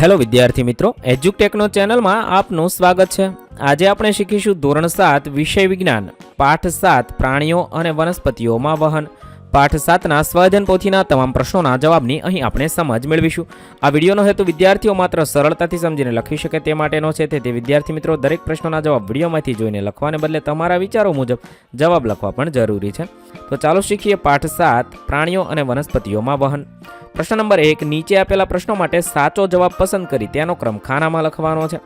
Hello વિદ્યાર્થી મિત્રો એજ્યુટેકનો ચેનલમાં આપનું સ્વાગત છે. આજે આપણે શીખીશું ધોરણ સાત વિષય વિજ્ઞાન, પાઠ સાત પ્રાણીઓ અને વનસ્પતિઓમાં વહન. પાઠ સાતના સ્વાધ્યન પોથીના તમામ પ્રશ્નોના જવાબની અહીં આપણે સમજ મેળવીશું. આ વિડીયોનો હેતુ વિદ્યાર્થીઓ માત્ર સરળતાથી સમજીને લખી શકે તે માટેનો છે, તેથી વિદ્યાર્થી મિત્રો દરેક પ્રશ્નોના જવાબ વિડીયોમાંથી જોઈને લખવાને બદલે તમારા વિચારો મુજબ જવાબ લખવા પણ જરૂરી છે. તો ચાલો શીખીએ પાઠ સાત, પ્રાણીઓ અને વનસ્પતિઓમાં વહન. પ્રશ્ન નંબર એક, નીચે આપેલા પ્રશ્નો માટે સાચો જવાબ પસંદ કરી તેનો ક્રમ ખાનામાં લખવાનો છે.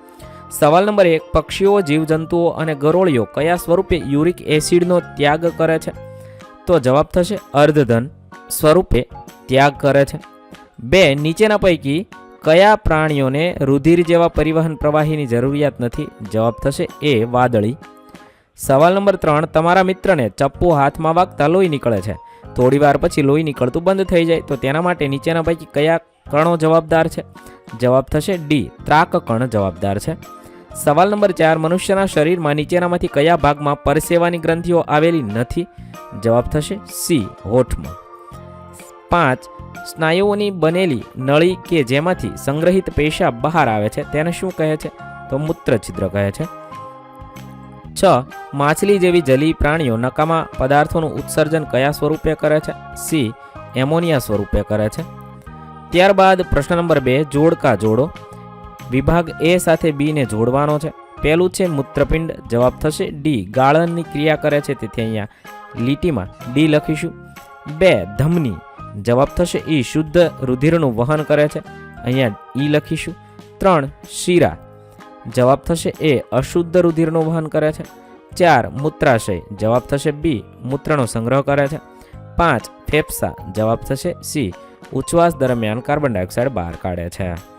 સવાલ નંબર એક, પક્ષીઓ, જીવજંતુઓ અને ગરોળીઓ કયા સ્વરૂપે યુરિક એસિડનો ત્યાગ કરે છે? તો જવાબ થશે અર્ધધન સ્વરૂપે ત્યાગ કરે છે. બે, નીચેના પૈકી કયા પ્રાણીઓને રુધિર જેવા પરિવહન પ્રવાહીની જરૂરિયાત નથી? જવાબ થશે એ, વાદળી. સવાલ નંબર ત્રણ, તમારા મિત્રને ચપ્પુ હાથમાં વાગતા લોહી નીકળે છે. થોડી વાર પછી લોહી નીકળતું બંધ થઈ જાય, તો તેના માટે નીચેના પૈકી કયા કણો જવાબદાર છે? જવાબ થશે ડી ત્રાક કણ જવાબદાર છે. સવાલ નંબર ચાર, મનુષ્યના શરીરમાં નીચેનામાંથી કયા ભાગમાં પરસેવાની ગ્રંથિઓ આવેલી નથી? જવાબ થશે સી, હોઠમાં. પાંચ, સ્નાયુઓની બનેલી નળી કે જેમાંથી સંગ્રહિત પેશાબ બહાર આવે છે, તેને શું કહે છે? તો મૂત્રછિદ્ર કહે છે. છ, માછલી જેવી જલી પ્રાણીઓ નકામા પદાર્થોનું ઉત્સર્જન કયા સ્વરૂપે કરે છે? સી, એમોનિયા સ્વરૂપે કરે છે. ત્યારબાદ પ્રશ્ન નંબર બે, જોડકા જોડો. વિભાગ એ સાથે બીને જોડવાનો છે. પહેલું છે મૂત્રપિંડ, જવાબ થશે ડી. ગાળણની ક્રિયા કરે છે, તેથી અહીંયા લીટીમાં ડી લખીશું. બે, ધમની, જવાબ થશે ઈ. શુદ્ધ રુધિરનું વહન કરે છે, અહીંયા ઈ લખીશું. ત્રણ, શીરા, જવાબ થશે એ. અશુદ્ધ રુધિરનું વહન કરે છે. ચાર, મૂત્રાશય, જવાબ થશે બી. મૂત્રનો સંગ્રહ કરે છે. પાંચ, ફેફસા, જવાબ થશે સી. ઉચ્છવાસ દરમિયાન કાર્બન ડાયોક્સાઇડ બહાર કાઢે છે.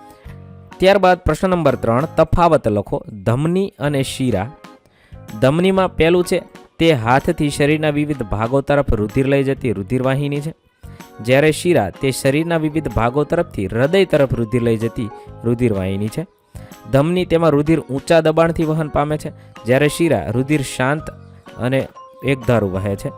ત્યારબાદ પ્રશ્ન નંબર ત્રણ, તફાવત લખો. ધમની અને શીરા. ધમનીમાં પહેલું છે, તે હાથથી શરીરના વિવિધ ભાગો તરફ રુધિર લઈ જતી રુધિરવાહિની છે. જ્યારે શીરા, તે શરીરના વિવિધ ભાગો તરફથી હૃદય તરફ રુધિર લઈ જતી રુધિરવાહિની છે. ધમની તેમાં રુધિર ઊંચા દબાણથી વહન પામે છે. જ્યારે શીરા, રુધિર શાંત અને એકધારું વહે છે.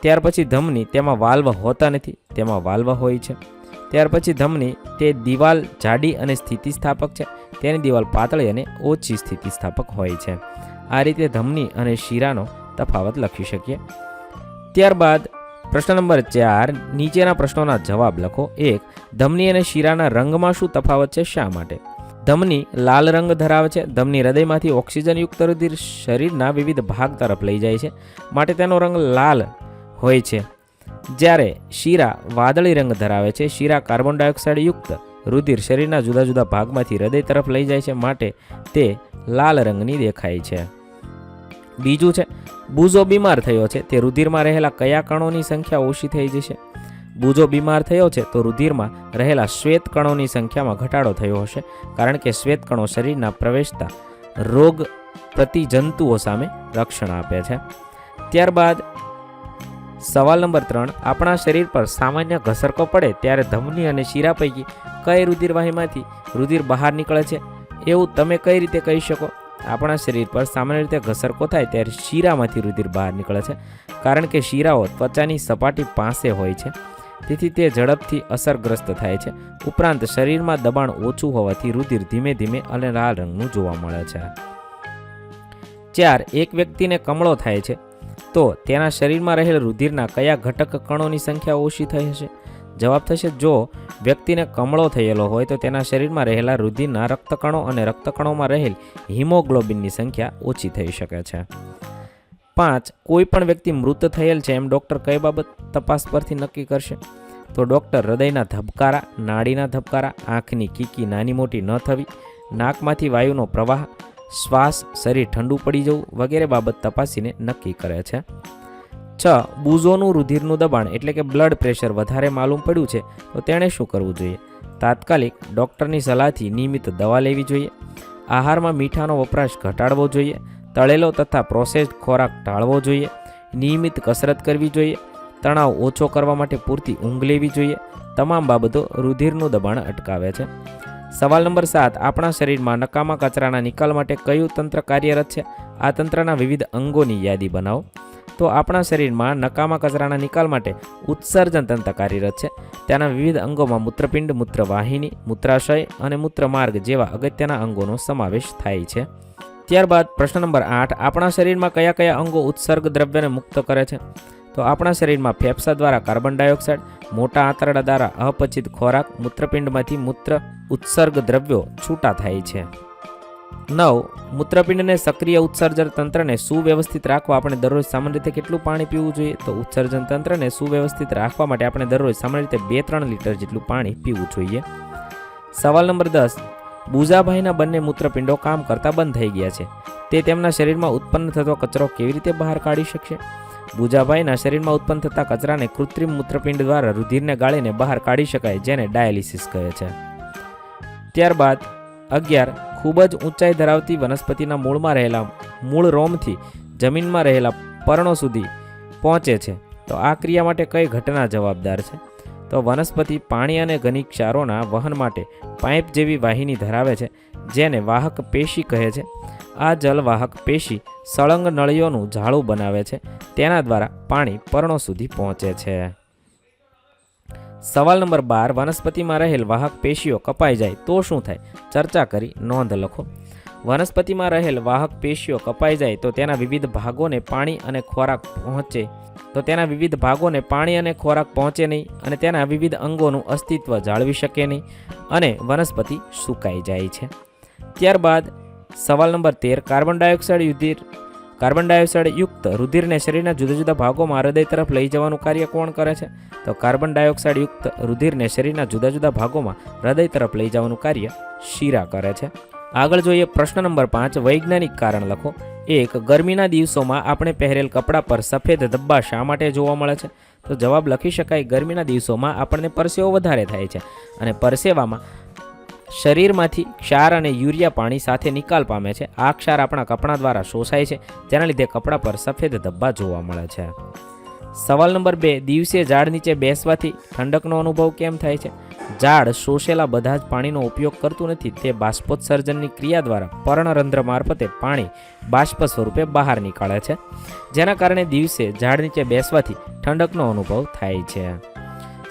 ત્યાર પછી ધમની તેમાં વાલ્વ હોતા નથી, તેમાં વાલ્વ હોય છે. ત્યાર પછી ધમની તે દિવાલ જાડી અને સ્થિતિસ્થાપક છે. તેની દિવાલ પાતળી અને ઓછી સ્થિતિસ્થાપક હોય છે. આ રીતે ધમની અને શીરાનો તફાવત લખી શકીએ. ત્યારબાદ પ્રશ્ન નંબર ચાર, નીચેના પ્રશ્નોના જવાબ લખો. એક, ધમની અને શીરાના રંગમાં શું તફાવત છે? શા માટે? ધમની લાલ રંગ ધરાવે છે. ધમની હૃદયમાંથી ઓક્સિજનયુક્ત રુધિર શરીરના વિવિધ ભાગ તરફ લઈ જાય છે. માટે તેનો રંગ લાલ હોય છે. જ્યારે શીરા વાદળી રંગ ધરાવે છે, શીરા કાર્બન ડાયોક્સાઇડ યુક્ત રુધિર શરીરના જુદા જુદા ભાગમાંથી હૃદય તરફ લઈ જાય છે, માટે તે લાલ રંગની દેખાય છે. બીજું છે બૂઝો બીમાર થયો છે, તે રુધિરમાં રહેલા કયા કણોની સંખ્યા ઓછી થઈ જશે? બૂજો બીમાર થયો છે, તો રુધિરમાં રહેલા શ્વેત કણોની સંખ્યામાં ઘટાડો થયો હશે, કારણ કે શ્વેત કણો શરીરના પ્રવેશતા રોગ પ્રતિજંતુઓ સામે રક્ષણ આપે છે. ત્યારબાદ સવાલ નંબર ત્રણ, આપણા શરીર પર સામાન્ય ઘસરકો પડે ત્યારે ધમની અને શીરા પૈકી કઈ રુધિરવાહીમાંથી રુધિર બહાર નીકળે છે? એવું તમે કઈ રીતે કહી શકો? આપણા શરીર પર સામાન્ય રીતે ઘસરકો થાય ત્યારે શીરામાંથી રુધિર બહાર નીકળે છે, કારણ કે શીરાઓ ત્વચાની સપાટી પાસે હોય છે. તેથી તે ઝડપથી અસરગ્રસ્ત થાય છે. ઉપરાંત શરીરમાં દબાણ ઓછું હોવાથી રુધિર ધીમે ધીમે અને લાલ રંગનું જોવા મળે છે. ચાર, એક વ્યક્તિને કમળો થાય છે. તો તેના શરીરમાં રહેલ રુધિરના કયા ઘટક કણોની સંખ્યા ઓછી થઈ હશે? જવાબ થશે, જો વ્યક્તિને કમળો થયેલો હોય, તો તેના શરીરમાં રહેલા રુધિરના રક્તકણો અને રક્તકણોમાં રહેલ હિમોગ્લોબિનની સંખ્યા ઓછી થઈ શકે છે. પાંચ, કોઈ પણ વ્યક્તિ મૃત થયેલ છે એમ ડૉક્ટર કઈ બાબત તપાસ પરથી નક્કી કરશે? તો ડૉક્ટર, હૃદયના ધબકારા, નાડીના ધબકારા, આંખની કીકી નાની મોટી ન થવી, નાકમાંથી વાયુનો પ્રવાહ શ્વાસ, શરીર ઠંડુ પડી જવું વગેરે બાબત તપાસીને નક્કી કરે છે. છ, બૂઝોનું રુધિરનું દબાણ એટલે કે બ્લડ પ્રેશર વધારે માલુમ પડ્યું છે, તો તેણે શું કરવું જોઈએ? તાત્કાલિક ડૉક્ટરની સલાહથી નિયમિત દવા લેવી જોઈએ. આહારમાં મીઠાનો વપરાશ ઘટાડવો જોઈએ. તળેલો તથા પ્રોસેસ્ડ ખોરાક ટાળવો જોઈએ. નિયમિત કસરત કરવી જોઈએ. તણાવ ઓછો કરવા માટે પૂરતી ઊંઘ લેવી જોઈએ. તમામ બાબતો રુધિરનું દબાણ અટકાવે છે. સવાલ નંબર સાત, આપણા શરીરમાં નકામા કચરાના નિકાલ માટે કયું તંત્ર કાર્યરત છે? આ તંત્રના વિવિધ અંગોની યાદી બનાવો. તો આપણા શરીરમાં નકામા કચરાના નિકાલ માટે ઉત્સર્જન તંત્ર કાર્યરત છે. તેના વિવિધ અંગોમાં મૂત્રપિંડ, મૂત્રવાહિની, મૂત્રાશય અને મૂત્રમાર્ગ જેવા અગત્યના અંગોનો સમાવેશ થાય છે. ત્યારબાદ પ્રશ્ન નંબર આઠ, આપણા શરીરમાં કયા કયા અંગો ઉત્સર્ગ દ્રવ્યને મુક્ત કરે છે? તો આપણા શરીરમાં ફેફસા દ્વારા કાર્બન ડાયોક્સાઇડ, મોટા આંતરડા દ્વારા અપચિત ખોરાક, મૂત્રપિંડમાંથી મૂત્ર, ઉત્સર્ગ દ્રવ્યો છૂટા થાય છે. નવ, મૂત્રપિંડને સક્રિય ઉત્સર્જન તંત્રને સુવ્યવસ્થિત રાખવા આપણે દરરોજ સામાન્ય રીતે કેટલું પાણી પીવું જોઈએ? તો ઉત્સર્જન તંત્રને સુવ્યવસ્થિત રાખવા માટે આપણે દરરોજ સામાન્ય રીતે બે ત્રણ લીટર જેટલું પાણી પીવું જોઈએ. સવાલ નંબર દસ, બુઝાભાઈના બંને મૂત્રપિંડો કામ કરતા બંધ થઈ ગયા છે. તે તેમના શરીરમાં ઉત્પન્ન થતો કચરો કેવી રીતે બહાર કાઢી શકશે? બુજાભાઈના શરીરમાં ઉત્પન્ન થતા કચરાને કૃત્રિમ મૂત્રપિંડ દ્વારા રુધિરને ગાળીને બહાર કાઢી શકાય, જેને ડાયાલિસિસ કહે છે. ત્યારબાદ અગિયાર, ખૂબ જ ઊંચાઈ ધરાવતી વનસ્પતિના મૂળમાં રહેલા મૂળ રોમથી જમીનમાં રહેલા પર્ણો સુધી પહોંચે છે. તો આ ક્રિયા માટે કઈ ઘટના જવાબદાર છે? તો વનસ્પતિ પાણી અને ઘનિક ક્ષારોના વહન માટે પાઇપ જેવી વાહિની ધરાવે છે, જેને વાહક પેશી કહે છે. આ જલવાહક પેશી સળંગ નળીઓનું ઝાડું બનાવે છે. તેના દ્વારા પાણી પર્ણો સુધી પહોંચે છે. સવાલ નંબર બાર, વનસ્પતિમાં રહેલ વાહક પેશીઓ કપાઈ જાય તો શું થાય? ચર્ચા કરી, નોંધ લખો. વનસ્પતિમાં રહેલ વાહક પેશીઓ કપાઈ જાય તો તેના વિવિધ ભાગોને પાણી અને ખોરાક પહોંચે. તો તેના વિવિધ ભાગોને પાણી અને ખોરાક પહોંચે નહીં અને તેના વિવિધ અંગોનું અસ્તિત્વ જાળવી શકે નહીં અને વનસ્પતિ સુકાઈ જાય છે. ત્યારબાદ સવાલ નંબર તેર, કાર્બન ડાયોક્સાઇડ યુધિર કાર્બન ડાયોક્સાઇડ યુક્ત રુધિરને શરીરના જુદા જુદા ભાગોમાં હૃદય તરફ લઈ જવાનું કાર્ય કોણ કરે છે? તો કાર્બન ડાયોક્સાઇડ યુક્ત રુધિરને શરીરના જુદા જુદા ભાગોમાં હૃદય તરફ લઈ જવાનું કાર્ય શીરા કરે છે. આગળ જોઈએ પ્રશ્ન નંબર પાંચ, વૈજ્ઞાનિક કારણ લખો. એક, ગરમીના દિવસોમાં આપણે પહેરેલ કપડાં પર સફેદ ધબ્બા શા માટે જોવા મળે છે? તો જવાબ લખી શકાય, ગરમીના દિવસોમાં આપણને પરસેવો વધારે થાય છે અને પરસેવામાં શરીરમાંથી ક્ષાર અને યુરિયા પાણી સાથે નિકાલ પામે છે. આ ક્ષાર આપણા કપડાં દ્વારા શોષાય છે. જેના લીધે કપડાં પર સફેદ ધબ્બા જોવા મળે છે. સવાલ નંબર બે દિવસે ઝાડ નીચે બેસવાથી ઠંડકનો અનુભવ કેમ થાય છે? ઝાડ શોષેલા બધા જ પાણીનો ઉપયોગ કરતું નથી. તે બાષ્પોત્સર્જનની ક્રિયા દ્વારા પર્ણરંધ્ર મારફતે પાણી બાષ્પ સ્વરૂપે બહાર નીકળે છે. જેના કારણે દિવસે ઝાડ નીચે બેસવાથી ઠંડકનો અનુભવ થાય છે.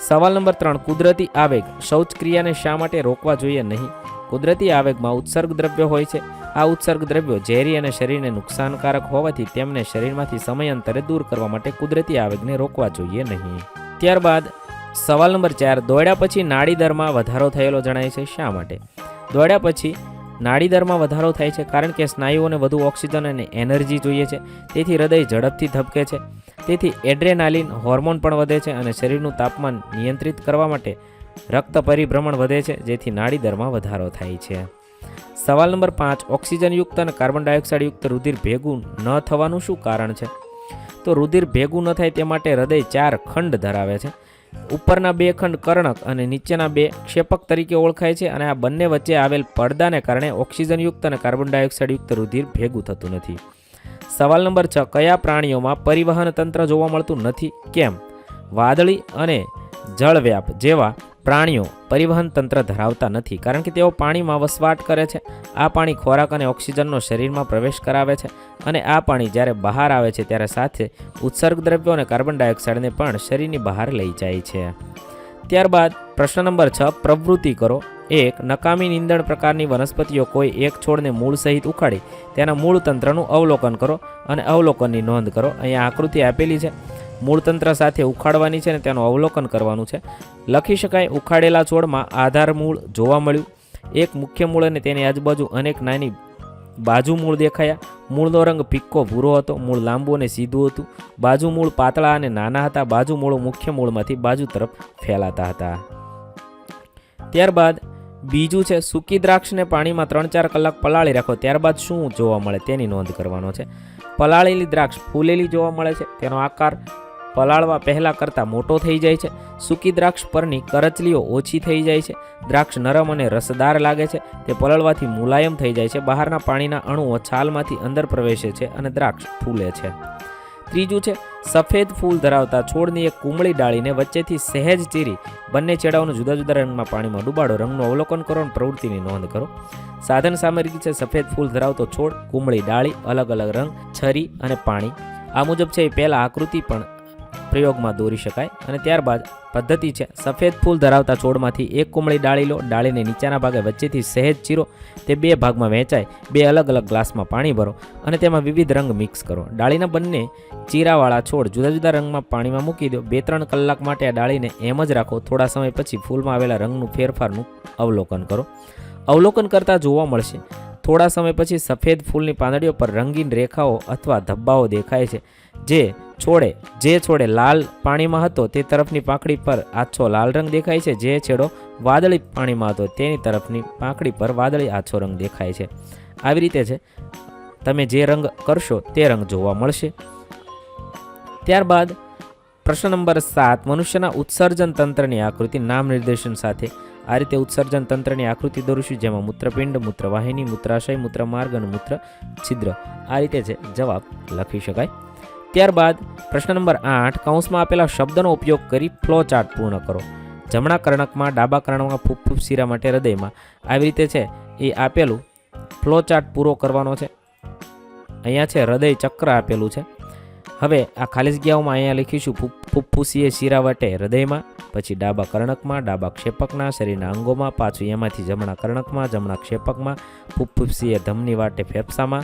સવાલ નંબર ત્રણ, કુદરતી આવેગ શૌચક્રિયાને શા માટે રોકવા જોઈએ નહીં? કુદરતી આવેગમાં ઉત્સર્ગ દ્રવ્યો હોય છે. આ ઉત્સર્ગ દ્રવ્યો ઝેરી અને શરીરને નુકસાનકારક હોવાથી તેમને શરીરમાંથી સમયાંતરે દૂર કરવા માટે કુદરતી આવેગને રોકવા જોઈએ નહીં. ત્યારબાદ, સવાલ નંબર ચાર, દોડ્યા પછી નાડીદરમાં વધારો થયેલો જણાય છે શા માટે? દોડ્યા પછી નાડીદરમાં વધારો થાય છે કારણ કે સ્નાયુઓને વધુ ઓક્સિજન અને એનર્જી જોઈએ છે. તેથી હૃદય ઝડપથી ધબકે છે. તેથી એડ્રેનાલિન હોર્મોન પણ વધે છે અને શરીરનું તાપમાન નિયંત્રિત કરવા માટે રક્ત પરિભ્રમણ વધે છે, જેથી નાડી દરમાં વધારો થાય છે. સવાલ નંબર પાંચ, ઓક્સિજનયુક્ત અને કાર્બન ડાયોક્સાઇડયુક્ત રુધિર ભેગું ન થવાનું શું કારણ છે? તો રુધિર ભેગું ન થાય તે માટે હૃદય ચાર ખંડ ધરાવે છે. ઉપરના બે ખંડ કર્ણક અને નીચેના બે ક્ષેપક તરીકે ઓળખાય છે અને આ બંને વચ્ચે આવેલ પડદાને કારણે ઓક્સિજનયુક્ત અને કાર્બન ડાયોક્સાઇડયુક્ત રુધિર ભેગું થતું નથી. સવાલ નંબર છ, કયા પ્રાણીઓમાં પરિવહન તંત્ર જોવા મળતું નથી? કેમ? વાદળી અને જળવ્યાપ જેવા પ્રાણીઓ પરિવહન તંત્ર ધરાવતા નથી, કારણ કે તેઓ પાણીમાં વસવાટ કરે છે. આ પાણી ખોરાક અને ઓક્સિજનનો શરીરમાં પ્રવેશ કરાવે છે અને આ પાણી જ્યારે બહાર આવે છે, ત્યારે સાથે ઉત્સર્ગ દ્રવ્યો અને કાર્બન ડાયોક્સાઇડને પણ શરીરની બહાર લઈ જાય છે. ત્યારબાદ પ્રશ્ન નંબર છ, પ્રવૃત્તિ કરો. એક, નકામી નિંદણ પ્રકારની વનસ્પતિઓ કોઈ એક છોડને મૂળ સહિત ઉખાડી, તેના મૂળ તંત્રનું અવલોકન કરો અને અવલોકનની નોંધ કરો. અહીંયા આકૃતિ આપેલી છે. મૂળ તંત્ર સાથે ઉખાડવાની છે અને તેનું અવલોકન કરવાનું છે. લખી શકાય, ઉખાડેલા છોડમાં આધાર મૂળ જોવા મળ્યું. એક મુખ્ય મૂળ અને તેની આજુબાજુ અનેક નાની બાજુ મૂળ દેખાયા. મૂળનો રંગ ફિક્કો ભૂરો હતો, મૂળ લાંબુ અને સીધું હતું. બાજુ મૂળ પાતળા અને નાના હતા. બાજુ મૂળો મુખ્ય મૂળમાંથી બાજુ તરફ ફેલાતા હતા. ત્યારબાદ બીજું છે, સૂકી દ્રાક્ષને પાણીમાં ત્રણ ચાર કલાક પલાળી રાખો, ત્યારબાદ શું જોવા મળે તેની નોંધ કરવાનો છે. પલાળેલી દ્રાક્ષ ફૂલેલી જોવા મળે છે, તેનો આકાર પલાળવા પહેલાં કરતાં મોટો થઈ જાય છે. સૂકી દ્રાક્ષ પરની કરચલીઓ ઓછી થઈ જાય છે. દ્રાક્ષ નરમ અને રસદાર લાગે છે, તે પલળવાથી મુલાયમ થઈ જાય છે. બહારના પાણીના અણુઓ છાલમાંથી અંદર પ્રવેશે છે અને દ્રાક્ષ ફૂલે છે. ત્રીજું છે, સફેદ ફૂલ ધરાવતા છોડની એક કુમળી ડાળીને વચ્ચેથી સહેજ ચીરી બંને છેડાઓને જુદા જુદા રંગમાં પાણીમાં ડૂબાડો. રંગનું અવલોકન કરો અને પ્રવૃત્તિની નોંધ કરો. સાધન સામગ્રી છે, સફેદ ફૂલ ધરાવતો છોડ કુમળી ડાળી, અલગ અલગ રંગ, છરી અને પાણી. આ મુજબ છે, એ પહેલાં આકૃતિ પણ પ્રયોગમાં દોરી શકાય અને ત્યારબાદ પદ્ધતિ છે. સફેદ ફૂલ ધરાવતા છોડમાંથી એક કુમળી ડાળી લો. ડાળીને નીચાના ભાગે વચ્ચેથી સહેજ ચીરો. તે બે ભાગમાં વહેંચાય. બે અલગ અલગ ગ્લાસમાં પાણી ભરો અને તેમાં વિવિધ રંગ મિક્સ કરો. ડાળીના બંને ચીરાવાળા છોડ જુદા જુદા રંગમાં પાણીમાં મૂકી દો. બે ત્રણ કલાક માટે આ ડાળીને એમ જ રાખો. થોડા સમય પછી ફૂલમાં આવેલા રંગનું ફેરફારનું અવલોકન કરો. અવલોકન કરતાં જોવા મળશે. થોડા સમય પછી સફેદ ફૂલની પાંદડીઓ પર રંગીન રેખાઓ અથવા ધબ્બાઓ દેખાય છે, જે છોડે. જે છોડે લાલ પાણીમાં હતો તે તરફની પાંખડી પર આછો લાલ રંગ દેખાય છે. જે છેડો વાદળી પાણીમાં હતો તેની તરફની પાંખડી પર વાદળી આછો રંગ દેખાય છે. આવી રીતે છે તમે જે રંગ કરશો તે રંગ જોવા મળશે. ત્યારબાદ પ્રશ્ન નંબર સાત. મનુષ્યના ઉત્સર્જન તંત્રની આકૃતિ નામ નિર્દેશન સાથે આ રીતે ઉત્સર્જન તંત્રની આકૃતિ દોરીશું, જેમાં મૂત્રપિંડ, મૂત્રવાહિની, મૂત્રાશય, મૂત્રમાર્ગ અને મૂત્ર છિદ્ર આ રીતે છે જવાબ લખી શકાય. ત્યારબાદ પ્રશ્ન નંબર આઠ, કૌંસમાં આપેલા શબ્દનો ઉપયોગ કરી ફ્લો ચાર્ટ પૂર્ણ કરો. જમણા કર્ણકમાં ડાબા કર્ણકમાં ફૂફૂફ શીરા માટે હૃદયમાં. આવી રીતે છે. એ આપેલું ફ્લો ચાર્ટ પૂરો કરવાનો છે. અહીંયા છે, હૃદય ચક્ર આપેલું છે. હવે આ ખાલી જગ્યાઓમાં અહીંયા લખીશું ફૂફૂસીએ શીરા વટે હૃદયમાં, પછી ડાબા કર્ણકમાં, ડાબા ક્ષેપકના શરીરના અંગોમાં, પાછું એમાંથી જમણા કર્ણકમાં, જમણા ક્ષેપકમાં ફૂફૂસીએ ધમની વાટે ફેફસામાં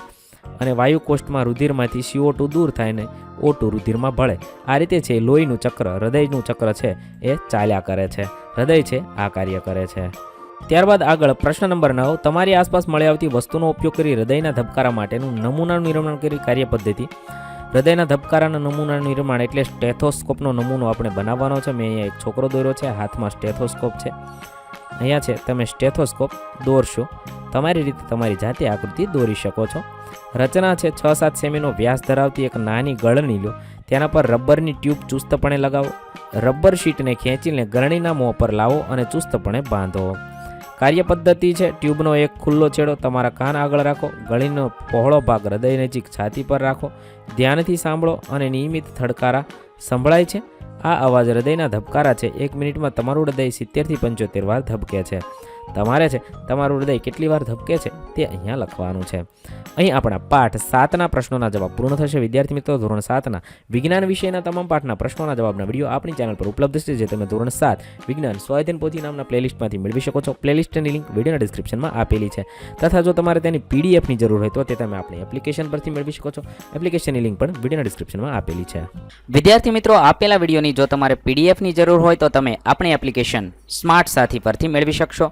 અને વાયુ કોષ્ટમાં રુધિરમાંથી સીઓ દૂર થાય ને ઓટુ રુધિરમાં ભળે. આ રીતે છે, લોહીનું ચક્ર, હૃદયનું ચક્ર છે, એ ચાલ્યા કરે છે. હૃદય છે, આ કાર્ય કરે છે. ત્યારબાદ આગળ પ્રશ્ન નંબર નવ, તમારી આસપાસ મળી આવતી વસ્તુનો ઉપયોગ કરી હૃદયના ધબકારા માટેનું નમૂનાનું નિર્માણ કરી કાર્ય પદ્ધતિ. હૃદયના ધબકારાના નમૂનાનું નિર્માણ એટલે સ્ટેથોસ્કોપનો નમૂનો આપણે બનાવવાનો છે. મેં અહીંયા એક છોકરો દોર્યો છે હાથમાં સ્ટેથોસ્કોપ છે. અહીંયા છે, તમે સ્ટેથોસ્કોપ દોરશો. તમારી રીતે તમારી જાતે આકૃતિ દોરી શકો છો. રચના છે છ સાત સેમીનો વ્યાસ ધરાવતી એક નાની ગળણી લો તેના પર રબરની ટ્યુબ ચુસ્તપણે લગાવો. રબર શીટને ખેંચીને ગળણીના મોં પર લાવો અને ચુસ્તપણે બાંધો. કાર્ય પદ્ધતિ છે, ટ્યુબનો એક ખુલ્લો છેડો તમારા કાન આગળ રાખો. ગળીનો પહોળો ભાગ હૃદય નજીક છાતી પર રાખો. ધ્યાનથી સાંભળો અને નિયમિત થડકારા સંભળાય છે, આ અવાજ હૃદયના ધબકારા છે. એક મિનિટમાં તમારું હૃદય સિત્તેરથી પંચોતેર વાર ધબકે છે. તમારે છે, તમારું હૃદય કેટલી વાર ધબકે છે, તે અહીંયા લખવાનું છે. અહીં આપણા પાઠ સાતના પ્રશ્નોના જવાબ પૂર્ણ થશે. વિદ્યાર્થી મિત્રો, ધોરણ સાતના વિજ્ઞાન વિષયના તમામ પાઠના પ્રશ્નોના જવાબના વીડિયો આપણી ચેનલ પર ઉપલબ્ધ છે, જે તમે ધોરણ સાત વિજ્ઞાન સ્વાધ્યન પોથી નામના પ્લેલિસ્ટમાંથી મેળવી શકો છો. પ્લેલિસ્ટની લિંક વિડીયોના ડિસ્ક્રિપ્શનમાં આપેલી છે. તથા જો તમારે તેની પીડીએફની જરૂર હોય તો તે તમે આપણી એપ્લિકેશન પરથી મેળવી શકો છો. એપ્લિકેશનની લિંક પણ વિડીયોના ડિસ્ક્રિપ્શનમાં આપેલી છે. વિદ્યાર્થી મિત્રો, આપેલા વિડીયોની જો તમારે પીડીએફની જરૂર હોય તો તમે આપણી એપ્લિકેશન સ્માર્ટ સાથી પરથી મેળવી શકશો.